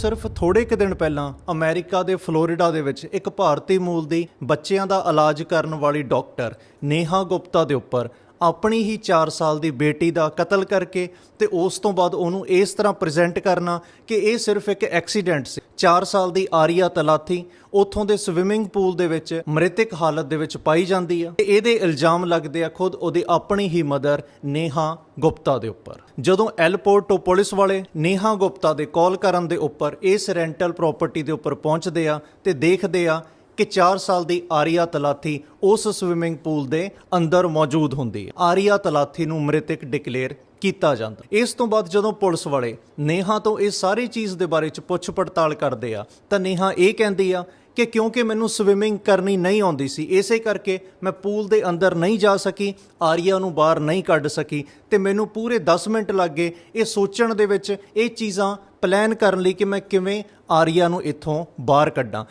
ਸਿਰਫ ਥੋੜੇ ਕੁ ਦਿਨ ਪਹਿਲਾਂ ਅਮਰੀਕਾ ਦੇ ਫਲੋਰੀਡਾ ਦੇ ਵਿੱਚ ਇੱਕ ਭਾਰਤੀ ਮੂਲ ਦੀ ਬੱਚਿਆਂ ਦਾ ਇਲਾਜ ਕਰਨ ਵਾਲੀ ਡਾਕਟਰ ਨੇਹਾ ਗੁਪਤਾ ਦੇ ਉੱਪਰ ਆਪਣੀ ਹੀ 4 ਸਾਲ ਦੀ ਬੇਟੀ ਦਾ ਕਤਲ ਕਰਕੇ ਤੇ ਉਸ ਤੋਂ ਬਾਅਦ ਉਹਨੂੰ ਇਸ ਤਰ੍ਹਾਂ ਪ੍ਰੈਜ਼ੈਂਟ ਕਰਨਾ ਕਿ ਇਹ ਸਿਰਫ ਇੱਕ ਐਕਸੀਡੈਂਟ ਸੀ। 4 ਸਾਲ ਦੀ ਆਰੀਆ ਤਲਾਥੀ ਉੱਥੋਂ ਦੇ ਸਵਿਮਿੰਗ ਪੂਲ ਦੇ ਵਿੱਚ ਮ੍ਰਿਤਕ ਹਾਲਤ ਦੇ ਵਿੱਚ ਪਾਈ ਜਾਂਦੀ ਆ ਤੇ ਇਹਦੇ ਇਲਜ਼ਾਮ ਲੱਗਦੇ ਆ ਖੁਦ ਉਹਦੀ ਆਪਣੀ ਹੀ ਮਦਰ ਨੇਹਾ ਗੁਪਤਾ ਦੇ ਉੱਪਰ। ਜਦੋਂ ਐਲਪੋਰਟ ਤੋਂ ਪੁਲਿਸ ਵਾਲੇ ਨੇਹਾ ਗੁਪਤਾ ਦੇ ਕਾਲ ਕਰਨ ਦੇ ਉੱਪਰ ਇਸ ਰੈਂਟਲ ਪ੍ਰਾਪਰਟੀ ਦੇ ਉੱਪਰ ਪਹੁੰਚਦੇ ਆ ਤੇ ਦੇਖਦੇ ਆ ਕਿ 4 ਸਾਲ ਦੀ ਆਰੀਆ ਤਲਾਥੀ ਉਸ ਸਵਿਮਿੰਗ ਪੂਲ ਦੇ ਅੰਦਰ ਮੌਜੂਦ ਹੁੰਦੀ ਹੈ। ਆਰੀਆ ਤਲਾਥੀ ਨੂੰ ਮ੍ਰਿਤਕ ਡਿਕਲੇਅਰ ਕੀਤਾ ਜਾਂਦਾ ਇਸ ਤੋਂ ਬਾਅਦ ਜਦੋਂ ਪੁਲਿਸ ਵਾਲੇ ਨੇਹਾ ਤੋਂ ਇਹ ਸਾਰੀ ਚੀਜ਼ ਦੇ ਬਾਰੇ ਚ ਪੁੱਛ ਪੜਤਾਲ ਕਰਦੇ ਆ, ਤਾਂ ਨੇਹਾ ਇਹ ਕਹਿੰਦੀ ਆ ਕਿ ਕਿਉਂਕਿ ਮੈਨੂੰ ਸਵਿਮਿੰਗ ਕਰਨੀ ਨਹੀਂ ਆਉਂਦੀ ਸੀ, ਇਸੇ ਕਰਕੇ ਮੈਂ ਪੂਲ ਦੇ ਅੰਦਰ ਨਹੀਂ ਜਾ ਸਕੀ, ਆਰੀਆ ਨੂੰ ਬਾਹਰ ਨਹੀਂ ਕੱਢ ਸਕੀ ਤੇ ਮੈਨੂੰ ਪੂਰੇ 10 ਮਿੰਟ ਲੱਗ ਗਏ ਇਹ ਸੋਚਣ ਦੇ ਵਿੱਚ ਇਹ ਚੀਜ਼ਾਂ ਪਲਾਨ ਕਰਨ ਲਈ ਕਿ ਮੈਂ ਕਿਵੇਂ ਆਰੀਆ ਨੂੰ ਇੱਥੋਂ ਬਾਹਰ ਕੱਢਾਂ।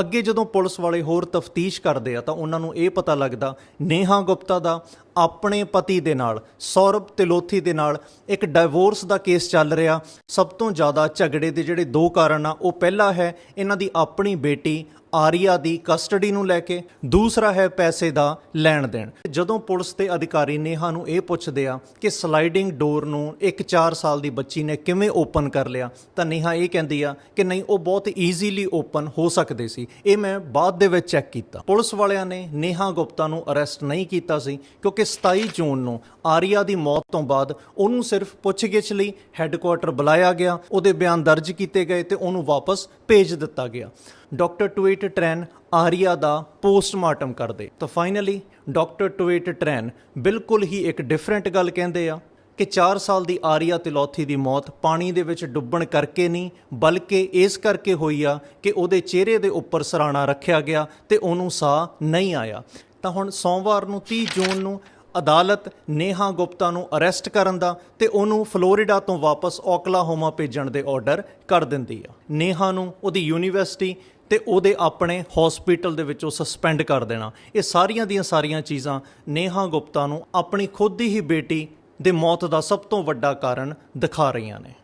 ਅੱਗੇ ਜਦੋਂ ਪੁਲਿਸ ਵਾਲੇ ਹੋਰ ਤਫਤੀਸ਼ ਕਰਦੇ ਆ ਤਾਂ ਉਹਨਾਂ ਨੂੰ ਇਹ ਪਤਾ ਲੱਗਦਾ, ਨੇਹਾ ਗੁਪਤਾ ਦਾ ਆਪਣੇ ਪਤੀ ਦੇ ਨਾਲ, ਸੌਰਭ ਤਿਲੋਥੀ ਦੇ ਨਾਲ ਇੱਕ ਡਿਵੋਰਸ ਦਾ ਕੇਸ ਚੱਲ ਰਿਹਾ। ਸਭ ਤੋਂ ਜ਼ਿਆਦਾ ਝਗੜੇ ਦੇ ਜਿਹੜੇ ਦੋ ਕਾਰਨ ਆ, ਉਹ ਪਹਿਲਾ ਹੈ, ਇਹਨਾਂ ਦੀ ਆਪਣੀ ਬੇਟੀ ਆਰੀਆ ਦੀ ਕਸਟਡੀ ਨੂੰ ਲੈ ਕੇ, ਦੂਸਰਾ ਹੈ ਪੈਸੇ ਦਾ ਲੈਣ ਦੇਣ ਜਦੋਂ ਪੁਲਿਸ ਤੇ ਅਧਿਕਾਰੀ ਨੇਹਾ ਨੂੰ ਇਹ ਪੁੱਛਦੇ ਆ ਕਿ ਸਲਾਈਡਿੰਗ ਡੋਰ ਨੂੰ ਇੱਕ 4 ਸਾਲ ਦੀ ਬੱਚੀ ਨੇ ਕਿਵੇਂ ਓਪਨ ਕਰ ਲਿਆ, ਤਾਂ ਨੇਹਾ ਇਹ ਕਹਿੰਦੀ ਆ ਕਿ ਨਹੀਂ, ਉਹ ਬਹੁਤ ਈਜ਼ੀਲੀ ਓਪਨ ਹੋ ਸਕਦੇ ਸੀ। ਇਹ ਮੈਂ ਬਾਅਦ ਦੇ ਵਿੱਚ ਚੈੱਕ ਕੀਤਾ। ਪੁਲਿਸ ਵਾਲਿਆਂ ਨੇ ਨੇਹਾ ਗੁਪਤਾ ਨੂੰ ਅਰੈਸਟ ਨਹੀਂ ਕੀਤਾ ਸੀ, ਕਿਉਂਕਿ 27 ਜੂਨ ਨੂੰ ਆਰੀਆ ਦੀ ਮੌਤ ਤੋਂ ਬਾਅਦ ਉਹਨੂੰ ਸਿਰਫ ਪੁੱਛਗਿੱਛ ਲਈ ਹੈੱਡਕੁਆਟਰ ਬੁਲਾਇਆ ਗਿਆ, ਉਹਦੇ ਬਿਆਨ ਦਰਜ ਕੀਤੇ ਗਏ ਤੇ ਉਹਨੂੰ ਵਾਪਸ ਭੇਜ ਦਿੱਤਾ ਗਿਆ। ਡਾਕਟਰ ਟਵੀਟ ਟ੍ਰੈਨ ਆਰੀਆ ਦਾ ਪੋਸਟਮਾਰਟਮ ਕਰਦੇ। ਤਾਂ ਫਾਈਨਲੀ ਡਾਕਟਰ ਟਵੀਟ ਟ੍ਰੈਨ ਬਿਲਕੁਲ ਹੀ ਇੱਕ ਡਿਫਰੈਂਟ ਗੱਲ ਕਹਿੰਦੇ ਆ ਕਿ 4 ਸਾਲ ਦੀ ਆਰੀਆ ਤਿਲੋਥੀ ਦੀ ਮੌਤ ਪਾਣੀ ਦੇ ਵਿੱਚ ਡੁੱਬਣ ਕਰਕੇ ਨਹੀਂ, ਬਲਕਿ ਇਸ ਕਰਕੇ ਹੋਈ ਆ ਕਿ ਉਹਦੇ ਚਿਹਰੇ ਦੇ ਉੱਪਰ ਸਰਾਣਾ ਰੱਖਿਆ ਗਿਆ ਤੇ ਉਹਨੂੰ ਸਾਹ ਨਹੀਂ ਆਇਆ। ਤਾਂ ਹੁਣ ਸੋਮਵਾਰ ਨੂੰ 30 ਜੂਨ ਨੂੰ ਅਦਾਲਤ ਨੇਹਾ ਗੁਪਤਾ ਨੂੰ ਅਰੈਸਟ ਕਰਨ ਦਾ ਤੇ ਉਹਨੂੰ ਫਲੋਰੀਡਾ ਤੋਂ ਵਾਪਸ ਓਕਲਾਹੋਮਾ ਭੇਜਣ ਦੇ ਆਰਡਰ ਕਰ ਦਿੰਦੀ ਆ। ਨੇਹਾ ਨੂੰ ਉਹਦੀ ਯੂਨੀਵਰਸਿਟੀ ਤੇ ਉਹਦੇ ਆਪਣੇ ਹਸਪੀਟਲ ਦੇ ਵਿੱਚੋਂ ਸਸਪੈਂਡ ਕਰ ਦੇਣਾ। ਇਹ ਸਾਰੀਆਂ ਦੀਆਂ ਸਾਰੀਆਂ ਚੀਜ਼ਾਂ ਨੇਹਾ ਗੁਪਤਾ ਨੂੰ ਆਪਣੀ ਖੁਦ ਦੀ ਹੀ ਬੇਟੀ ਦੇ ਮੌਤ ਦਾ ਸਭ ਤੋਂ ਵੱਡਾ ਕਾਰਨ ਦਿਖਾ ਰਹੀਆਂ ਨੇ।